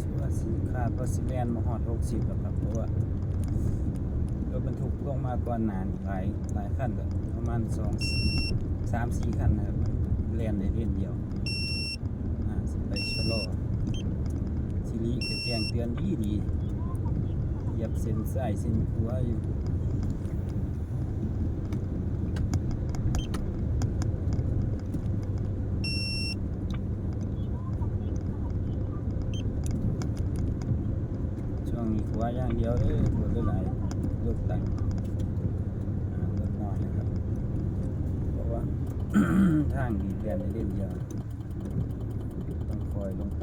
สิคาดว่าสิแลนมาหอดหกสิบแล้วครับเพราะว่ารถบรรทุกลงมาก่อนหนานหลายหลายขั้นแบบประมาณ2 3 4คันนะครับเรียนในเรียนเดียวอ่าสไปชะลอสิริก็แจ้งเตือนดีดีเหยียบเส้นซ้ายเส้นขวาอยู่ ช่ ว่าอย่างเดียวเลยรถหลายรถตั้งอ่ารถน้อยนะครับ เพราะว่าทางนี้เรียนได้เล่นเดียวต้องคอยลงไป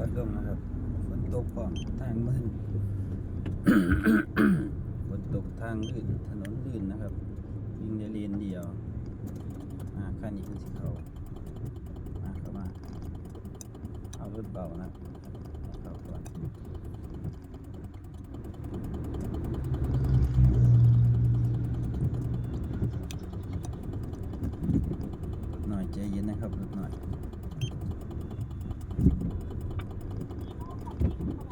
อดลงนะครับฝนตกก่อนทางมืนฝนตกทางลื่นถนนลื่นนะครับ วิ่งในเลนเดียวอ่าขั้นนี้คือสิเขามาเข้ามาเอารถเบานะเข้าก่อนหน่อยใจเย็นนะครับรถหน่อย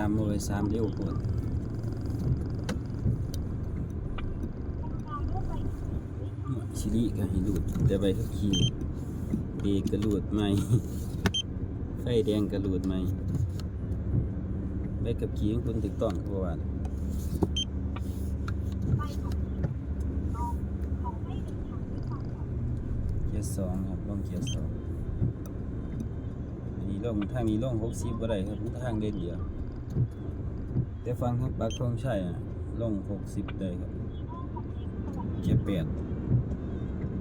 สามเลยสามเร็วกว่าชิลิก็ให้หลุดแต่ใบขับขี่เบรกก็หลุดไหมไฟแดงกระลูดไหมใบขับขี่ของคุณถูกต้องครับว่าเกียร์สองครับลองเกียร์สองอันนี้ลงทางนี้ลงหกสิบอะไรครับทางเดินเดียว แต่ฟังครับปักทองใช่อะลงหกสิบได้ครับเกียร์แปด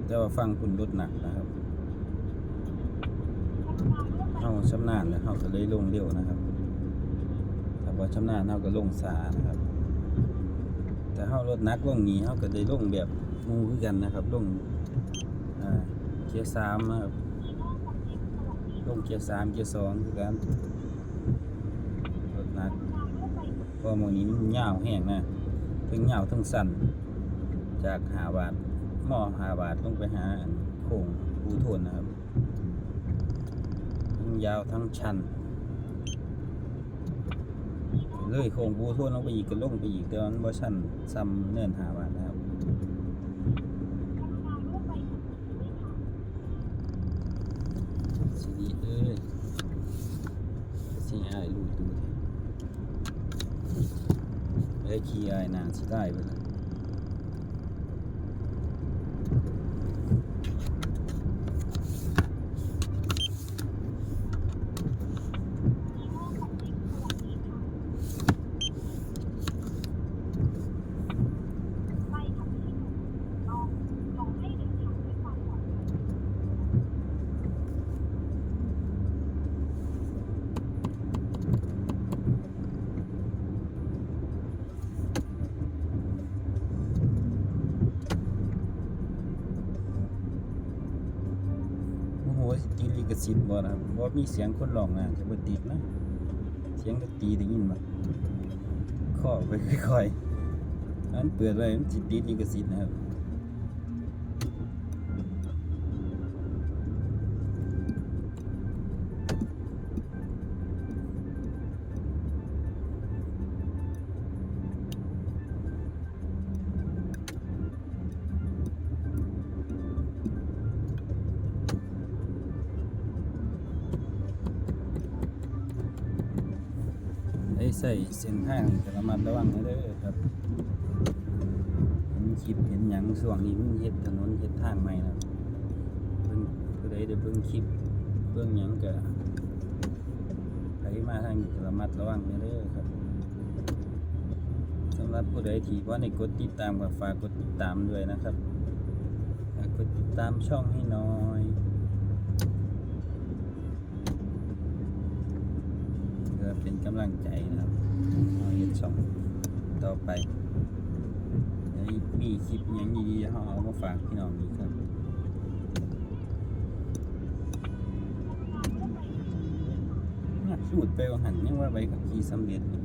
แต่ว่าฟังคุณรถหนักนะครับเข้าชำนาญแล้วเข้าก็เลยลงเร็วนะครับถ้าว่าชำนาญเข้าก็ลงสานะครับ แต่เข้ารถนักลงนี้เข้าก็ได้ลงแบบงูคือกันนะครับลงเกียร์สามนะครับลงเกียร์สามเกียร์สองคือกันรถหนักเพ ราะหมอนี้มันยาวแห้งนะทั้งยาวทั้งสั้นจากหาบาทหม้อหาบาทลงไปหาโค้งภูทนนะครับทั้งยาวทั้งชันเลยโค้งปูทุ่นลงไปอีกก็ลงไปอีกแต่ว่ามันบ่ชันซ้ำเนินหาบาทนะครับสิดีเอ้ยสิอายลูกดู เอ้ยขี้อายนานสิได้ไปเลย สิบบ่นะครับบ่มีเสียงคนร้องนะจะบ่ติดนะ เสียงดนตรีได้ยินบ่ข้อไปค่อยๆอันเปิดไว้มันสิติดลิขสิทธิ์นะครับ ไอ้ใส่เส้นทางก็ระมัดระวังให้เด้อครับเห็นคลิปเห็นหยังช่วงนี้มันเฮ็ดถนนเฮ็ดทางใหม่นะเพิ่นผู้ใดได้เบิ่งคลิปเบิ่งหยังก็ใครมาทางนี้ก็ระมัดระวังให้เด้อครับสำหรับผู้ใดที่บ่ได้กดติดตามก็ฝากกดติดตามด้วยนะครับฝากกดติดตามช่องให้น่อย เพื่อเป็น กำลังใจนะครับเอาเฮ็ดช่องต่อไปมีคลิปยังดีๆเขาเอามาฝากพี่น้องอีกครับนี่สูตรไปว่าหันยังว่าใบขับขี่สำเร็จอยู่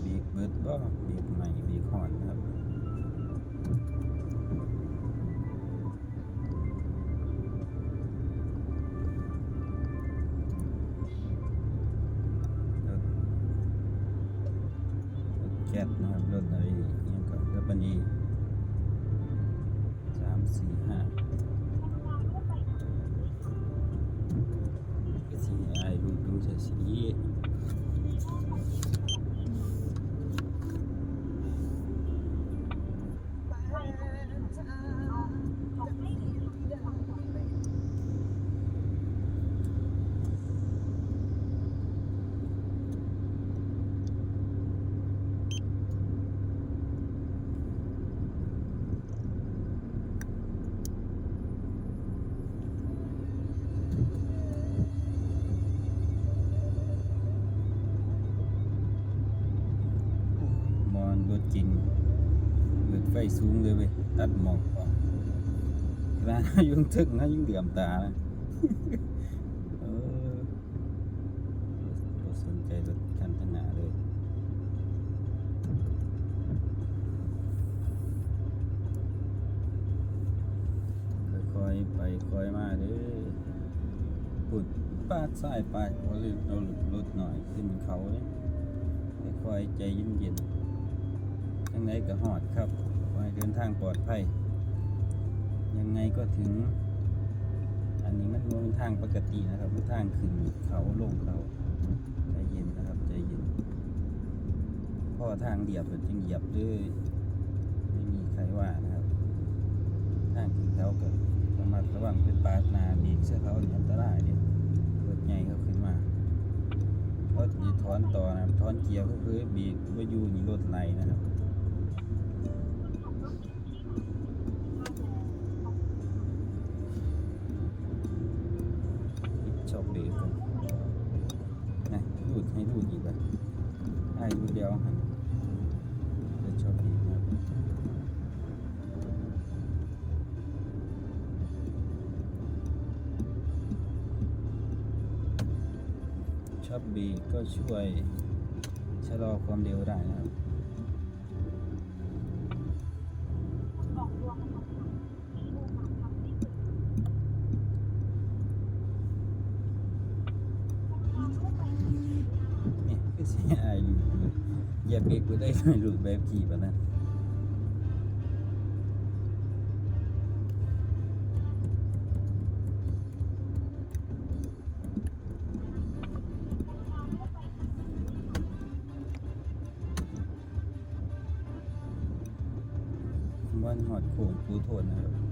เบรกเบิดบ่เบรกใหม่เบรกหอนครับ จริงเปิดไฟสูงเลยเว้ยตัดหมอกออกขนาดยุ่งทึกนะยุ่งเดือมตานะเออสนใจรถคันขนาเลยค่อยไปค่อยมาเด้อปุดปาดซ้ายไปพอเลยเราหลุดหน่อยขึ้นเขาเนี่ยค่อยใจเย็นๆ ยังไงก็หอดครับขอให้เดินทางปลอดภัย ยังไงก็ถึง อันนี้มันเป็นทางปกตินะครับมันทางขึ้นเขาลงเขาใจเย็นนะครับใจเย็นเพราะว่าทางเดียบจึงเหยียบเลยไม่มีใครว่านะครับ ทางขึ้นเขาก็ระมัดระวังเป็นปาดนาบรกเสื้อเขาอันตรายเนี่ยรถใหญ่เขาขึ้นมาเพราะนี่ถอนต่อนะครับถอนเกียร์ก็คือบรกว่าอยู่นี่รถไหลนะครับ ชอบบรกก็ช่วยชะลอความเร็วได้นะครับนี่คือสิอายลูกเลยอย่าเบรกไปได้ไม่รูดแบบขี่ปะนะ วันหอดโขงปูโทนนะครับ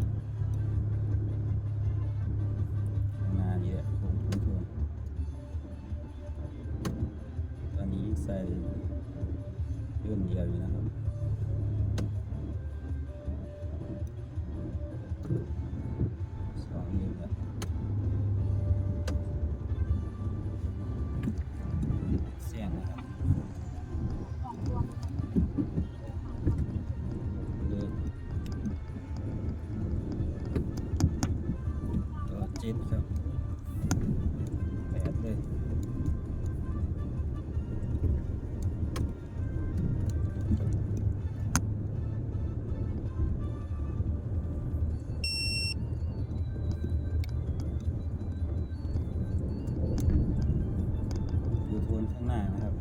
างหน้านะครับ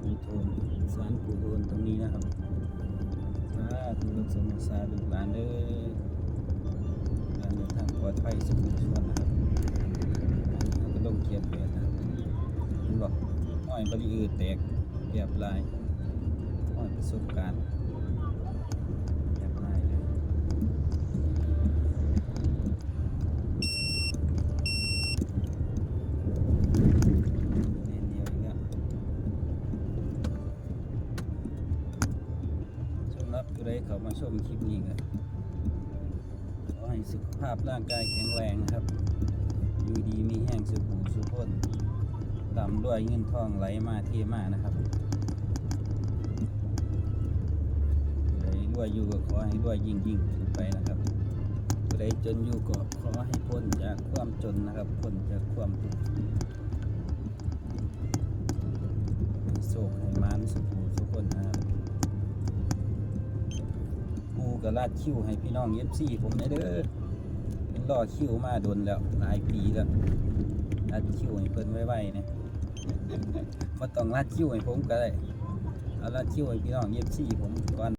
ปูโทนสารปูโทนตรงนี้นะครับสาธุลูกสมุสาลูกหลานเด้อการเดินทางปลอดภัยสุขชวนนะครับเราก็ต้องเกียรติแปดนะเห็นบอกห้อยบริอืดแตกเรียบลายห้อยประสบการณ์เรียบลายเลยเลนเดียวอีกแล้ว สำหรับผู้ใดเขามาชมคลิปนี้ก็ขอให้สุข ภาพร่างกายแข็งแรงนะครับ อยู่ดีมีแห้งสุขหูสุขพ้นต่ำด้วยเงินทองไหลมาเทมานะครับผู้ใดรวยอยู่ก็ขอให้รวยยิ่งยิ่งขึ้นไปนะครับผู้ใดจนอยู่ก็ขอให้พ้นจากความจนนะครับพ้นจากความทุกข์ให้โศกให้มานสุขหูสุพ้นนะครับูกับลาดคิวให้พี่น้องเอฟซีผมเนี่ยเด้อ รอคิวมาโดนแล้วหลายปีแล้วรัดคิวให้เพิ่นไว้ๆเนี่ยมาต้องรัดคิวให้ผมก็ได้เอารัดคิวให้พี่น้องเอฟซีผมก่อน